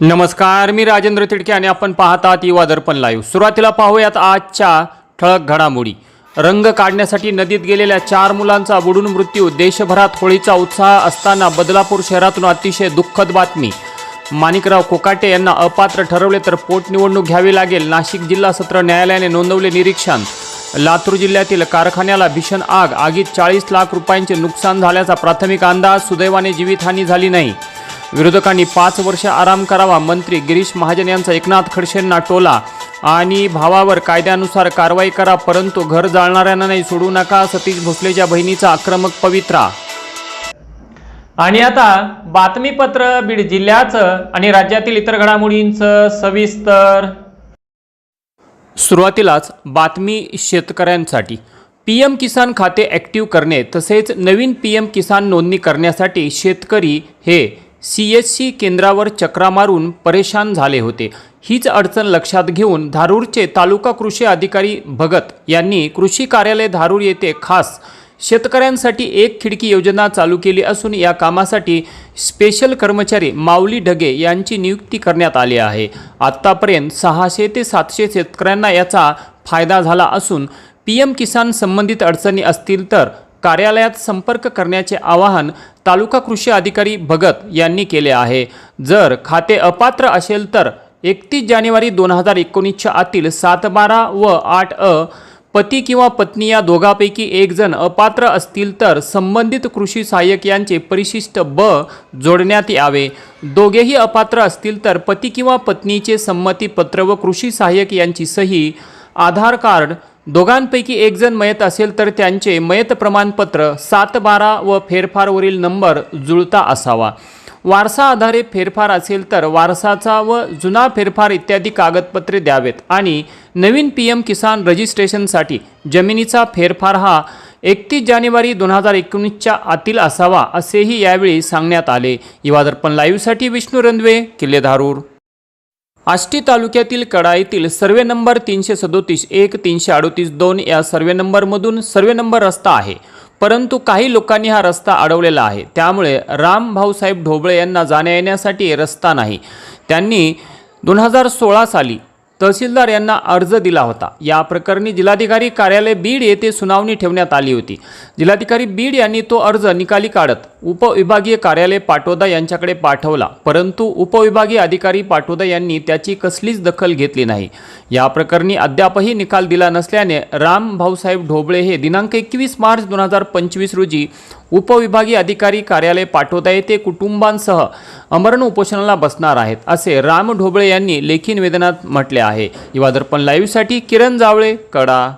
नमस्कार मी राजेंद्र तिडके आणि आपण पाहतात युवा दर्पण लाईव्ह सुरुवातीला पाहूयात आजच्या ठळक घडामोडी. रंग काढण्यासाठी नदीत गेलेल्या चार मुलांचा बुडून मृत्यू देशभरात होळीचा उत्साह असताना बदलापूर शहरातून अतिशय दुःखद बातमी. माणिकराव कोकाटे यांना अपात्र ठरवले तर पोटनिवडणूक घ्यावी लागेल नाशिक जिल्हा सत्र न्यायालयाने नोंदवले निरीक्षण. लातूर जिल्ह्यातील कारखान्याला भीषण आग आगीत चाळीस लाख रुपयांचे नुकसान झाल्याचा प्राथमिक अंदाज सुदैवाने जीवितहानी झाली नाही. विरोधकांनी पाच वर्ष आराम करावा. मंत्री गिरीश महाजन यांचा एकनाथ खडसेंना टोला. आणि भावावर कायद्यानुसार कारवाई करा परंतु घर जाळणाऱ्यांना नाही सोडू नका सतीश भोसलेच्या बहिणीचा आक्रमक पवित्रा. आणि आता बातमीपत्र बीड जिल्ह्याचं आणि राज्यातील इतर घडामोडींचं सविस्तर. सुरुवातीलाच बातमी शेतकऱ्यांसाठी. पी एम किसान खाते ॲक्टिव्ह करणे तसेच नवीन पी एम किसान नोंदणी करण्यासाठी शेतकरी हे सी एस सी केंद्रावर चक्रा मारून परेशान झाले होते. हीच अडचण लक्षात घेऊन धारूरचे तालुका कृषी अधिकारी भगत यांनी कृषी कार्यालय धारूर येथे खास शेतकऱ्यांसाठी एक खिडकी योजना चालू केली असून या कामासाठी स्पेशल कर्मचारी माऊली ढगे यांची नियुक्ती करण्यात आली आहे. आत्तापर्यंत सहाशे ते सातशे शेतकऱ्यांना याचा फायदा झाला असून पी एम किसान संबंधित अडचणी असतील तर कार्यालयात संपर्क करण्याचे आवाहन तालुका कृषी अधिकारी भगत यांनी केले आहे. जर खाते अपात्र असेल तर एकतीस जानेवारी दोन हजार एकोणीसच्या आतील सात बारा व आठ अ पती किंवा पत्नी या दोघांपैकी एक जण अपात्र असतील तर संबंधित कृषी सहाय्यक यांचे परिशिष्ट ब जोडण्यात यावे. दोघेही अपात्र असतील तर पती किंवा पत्नीचे संमतीपत्र व कृषी सहाय्यक यांची सही आधार कार्ड दोघांपैकी एक जण मयत असेल तर त्यांचे मयत प्रमाणपत्र सात बारा व फेरफारवरील नंबर जुळता असावा. वारसा आधारे फेरफार असेल तर वारसाचा व जुना फेरफार इत्यादी कागदपत्रे द्यावेत आणि नवीन पी एम किसान रजिस्ट्रेशनसाठी जमिनीचा फेरफार हा एकतीस जानेवारी दोन हजार एकोणीसच्या आतील असावा असेही यावेळी सांगण्यात आले. युवा दर्पण लाईव्हसाठी विष्णू रणवे किल्ले धारूर आष्टी तालुक्यातील कडा येथील सर्वे नंबर तीनशे सदोतीस एक तीनशे अडोतीस दोन या सर्वे नंबरमधून सर्वे नंबर रस्ता आहे. परंतु काही लोकांनी हा रस्ता अडवलेला आहे. त्यामुळे राम भाऊसाहेब ढोबळे यांना जाण्या येण्यासाठी रस्ता नाही. त्यांनी दोन हजार सोळा साली तहसीलदार यांना अर्ज दिला होता. या प्रकरणी जिल्हाधिकारी कार्यालय बीड येथे सुनावणी ठेवण्यात आली होती. जिल्हाधिकारी बीड यांनी तो अर्ज निकाली काढत उपविभागीय कार्यालय पाटोदा यांच्याकडे पाठवला परंतु उपविभागीय अधिकारी पाटोदा यांनी त्याची कसलीच दखल घेतली नाही. या प्रकरणी अद्यापही निकाल दिला नसल्याने राम भाऊसाहेब ढोबळे हे दिनांक एकवीस मार्च दोन हजार पंचवीस रोजी उपविभागीय अधिकारी कार्यालय पाठवता येते कुटुंबांसह अमरण उपोषणाला बसणार आहेत असे राम ढोबळे यांनी लेखी निवेदनात म्हटले आहे. युवा दर्पण लाईव्हसाठी किरण जावळे कडा.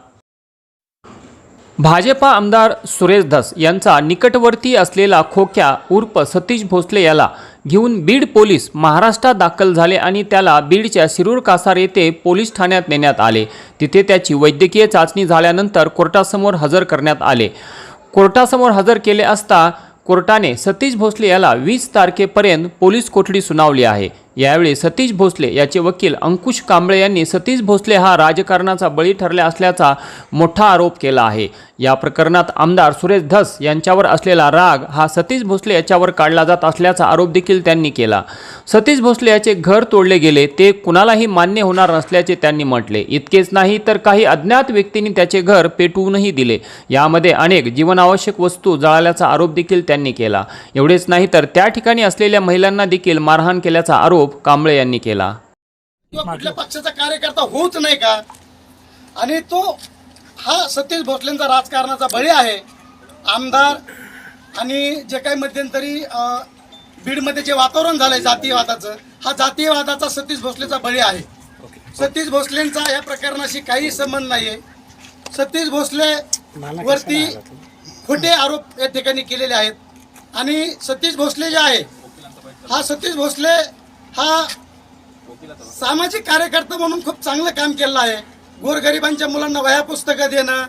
भाजपा आमदार सुरेश धस यांचा निकटवर्ती असलेला खोक्या उर्फ सतीश भोसले याला घेऊन बीड पोलीस महाराष्ट्रात दाखल झाले आणि त्याला बीडच्या शिरूर कासार येथे पोलीस ठाण्यात नेण्यात आले. तिथे त्याची वैद्यकीय चाचणी झाल्यानंतर कोर्टासमोर हजर करण्यात आले. कोर्टासमोर हजर केले असता कोर्टाने सतीश भोसले याला वीस तारखेपर्यंत पोलीस कोठडी सुनावली आहे. यावेळी सतीश भोसले याचे वकील अंकुश कांबळे यांनी सतीश भोसले हा राजकारणाचा बळी ठरला असल्याचा मोठा आरोप केला आहे. या प्रकरणात आमदार सुरेश धस यांच्यावर असलेला राग हा सतीश भोसले याच्यावर काढला जात असल्याचा आरोप देखील त्यांनी केला. सतीश भोसले याचे घर तोडले गेले ते कुणालाही मान्य होणार नसल्याचे त्यांनी म्हटले. इतकेच नाही तर काही अज्ञात व्यक्तींनी त्याचे घर पेटवूनही दिले. यामध्ये अनेक जीवनावश्यक वस्तू जळाल्याचा आरोप देखील त्यांनी केला. एवढेच नाही तर त्या ठिकाणी असलेल्या महिलांना देखील मारहाण केल्याचा आरोप कांबळे यांनी केला. किंवा कुठल्या पक्षाचा कार्यकर्ता होऊच नाही का? आणि तो हा सतीश भोसलेंचा राजकारणाचा बळी आहे. आमदार आणि जे काही मध्यंतरी बीडमध्ये जे वातावरण झालंय जातीयवादाचं हा जातीयवादाचा सतीश भोसलेचा बळी आहे. सतीश भोसलेंचा या प्रकरणाशी काही संबंध नाहीये. सतीश भोसले वरती खोटे आरोप या ठिकाणी केलेले आहेत. आणि सतीश भोसले जे आहे हा सतीश भोसले हा सामाजिक कार्यकर्ता म्हणून खूप चांगलं काम केलं आहे. गोरगरिबांच्या मुलांना वह्या पुस्तकं देणं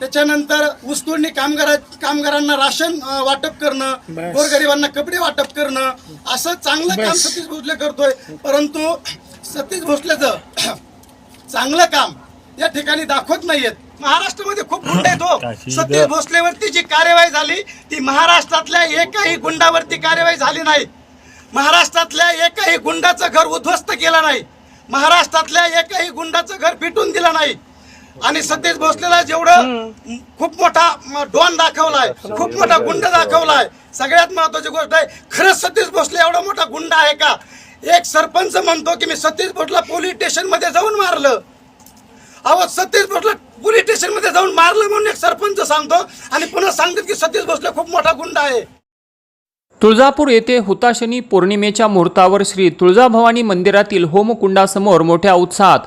त्याच्यानंतर ऊसतोडणी कामगारा कामगारांना राशन वाटप करणं गोरगरिबांना कपडे वाटप करणं असं चांगलं काम सतीश भोसले करतोय. परंतु सतीश भोसलेचं चांगलं काम या ठिकाणी दाखवत नाहीयेत. महाराष्ट्रामध्ये खूप गुंड आहेत हो. सतीश भोसलेवरती जी कार्यवाही झाली ती महाराष्ट्रातल्या एकाही गुंडावरती कार्यवाही झाली नाही. महाराष्ट्रातल्या एकाही गुंडाचं घर उद्ध्वस्त केलं नाही. महाराष्ट्रातल्या एकाही गुंडाचं घर फिटून दिलं नाही. आणि सतीश भोसलेला जेवढं खूप मोठा डॉन दाखवलाय खूप मोठा गुंड दाखवलाय सगळ्यात महत्वाची गोष्ट आहे खरंच सतीश भोसले एवढा मोठा गुंड आहे का? एक सरपंच म्हणतो की मी सतीश भोसला पोलीस स्टेशनमध्ये जाऊन मारलं. अहो सतीश भोसले पोलीस स्टेशनमध्ये जाऊन मारलं म्हणून एक सरपंच सांगतो आणि पुन्हा सांगतात की सतीश भोसले खूप मोठा गुंड आहे. तुळजापूर येथे हुताशनी पौर्णिमेच्या मुहूर्तावर श्री तुळजाभवानी मंदिरातील होमकुंडासमोर मोठ्या उत्साहात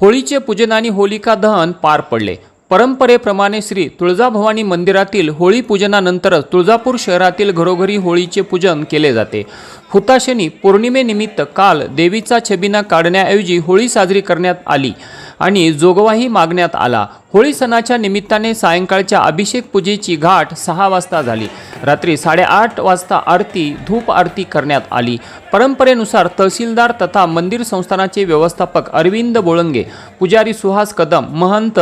होळीचे पूजन आणि होलिका दहन पार पडले. परंपरेप्रमाणे श्री तुळजाभवानी मंदिरातील होळी पूजनानंतरच तुळजापूर शहरातील घरोघरी होळीचे पूजन केले जाते. हुताशनी पौर्णिमेनिमित्त काल देवीचा छबिना काढण्याऐवजी होळी साजरी करण्यात आली आणि जोगवाही मागण्यात आला. होळी सणाच्या निमित्ताने सायंकाळच्या अभिषेक पूजेची घाट सहा वाजता झाली. रात्री साडेआठ वाजता आरती धूप आरती करण्यात आली. परंपरेनुसार तहसीलदार तथा मंदिर संस्थानाचे व्यवस्थापक अरविंद बोळंगे पुजारी सुहास कदम महंत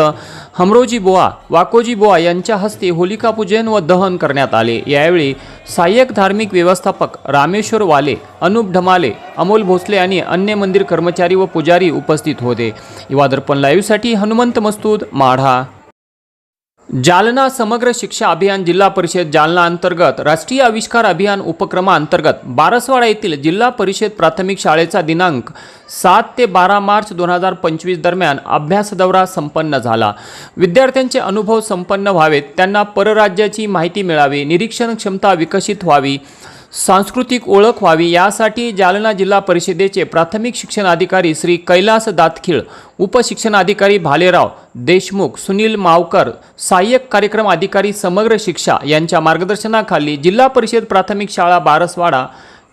हमरोजी बोआ वाकोजी बोआ यांच्या हस्ते होलिका पूजन व दहन करण्यात आले. यावेळी सहाय्यक धार्मिक व्यवस्थापक रामेश्वर वाले अनुप ढमाले अमोल भोसले आणि अन्य मंदिर कर्मचारी व पुजारी उपस्थित होते. युवादर्पण लाईव्हसाठी हनुमंत मस्तूद माढा. जालना समग्र शिक्षा अभियान जिल्हा परिषद जालना अंतर्गत राष्ट्रीय आविष्कार अभियान उपक्रमाअंतर्गत बारसवाडा येथील जिल्हा परिषद प्राथमिक शाळेचा दिनांक सात ते बारा मार्च दोन हजार पंचवीस दरम्यान अभ्यास दौरा संपन्न झाला. विद्यार्थ्यांचे अनुभव संपन्न व्हावेत त्यांना परराज्याची माहिती मिळावी निरीक्षण क्षमता विकसित व्हावी सांस्कृतिक ओळख व्हावी यासाठी जालना जिल्हा परिषदेचे प्राथमिक शिक्षण अधिकारी श्री कैलास दातखीळ उपशिक्षणाधिकारी भालेराव देशमुख सुनील मावकर सहाय्यक कार्यक्रम अधिकारी समग्र शिक्षा यांच्या मार्गदर्शनाखाली जिल्हा परिषद प्राथमिक शाळा बारसवाडा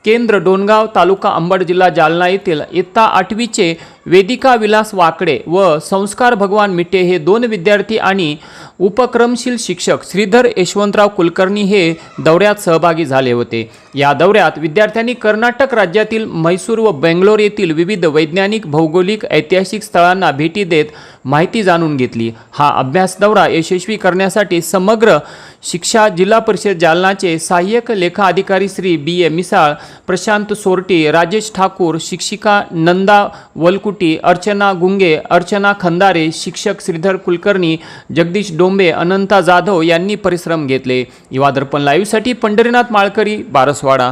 केंद्र डोणगाव तालुका अंबड जिल्हा जालना येथील इयत्ता आठवीचे वेदिका विलास वाकडे व संस्कार भगवान मिटे हे दोन विद्यार्थी आणि उपक्रमशील शिक्षक श्रीधर यशवंतराव कुलकर्णी हे दौऱ्यात सहभागी झाले होते. या दौऱ्यात विद्यार्थ्यांनी कर्नाटक राज्यातील म्हैसूर व बेंगलोर येथील विविध वैज्ञानिक भौगोलिक ऐतिहासिक स्थळांना भेटी देत माहिती जाणून घेतली. हा अभ्यास दौरा यशस्वी करण्यासाठी समग्र शिक्षा जिल्हा परिषद जालनाचे सहाय्यक लेखा अधिकारी श्री बी ए मिसाळ प्रशांत सोरटी राजेश ठाकूर शिक्षिका नंदा वलकुटी अर्चना गुंगे अर्चना खंदारे शिक्षक श्रीधर कुलकर्णी जगदीश डोंबे अनंता जाधव यांनी परिश्रम घेतले. युवा दर्पण लाईव्हसाठी पंढरीनाथ माळकरी बारसवाडा.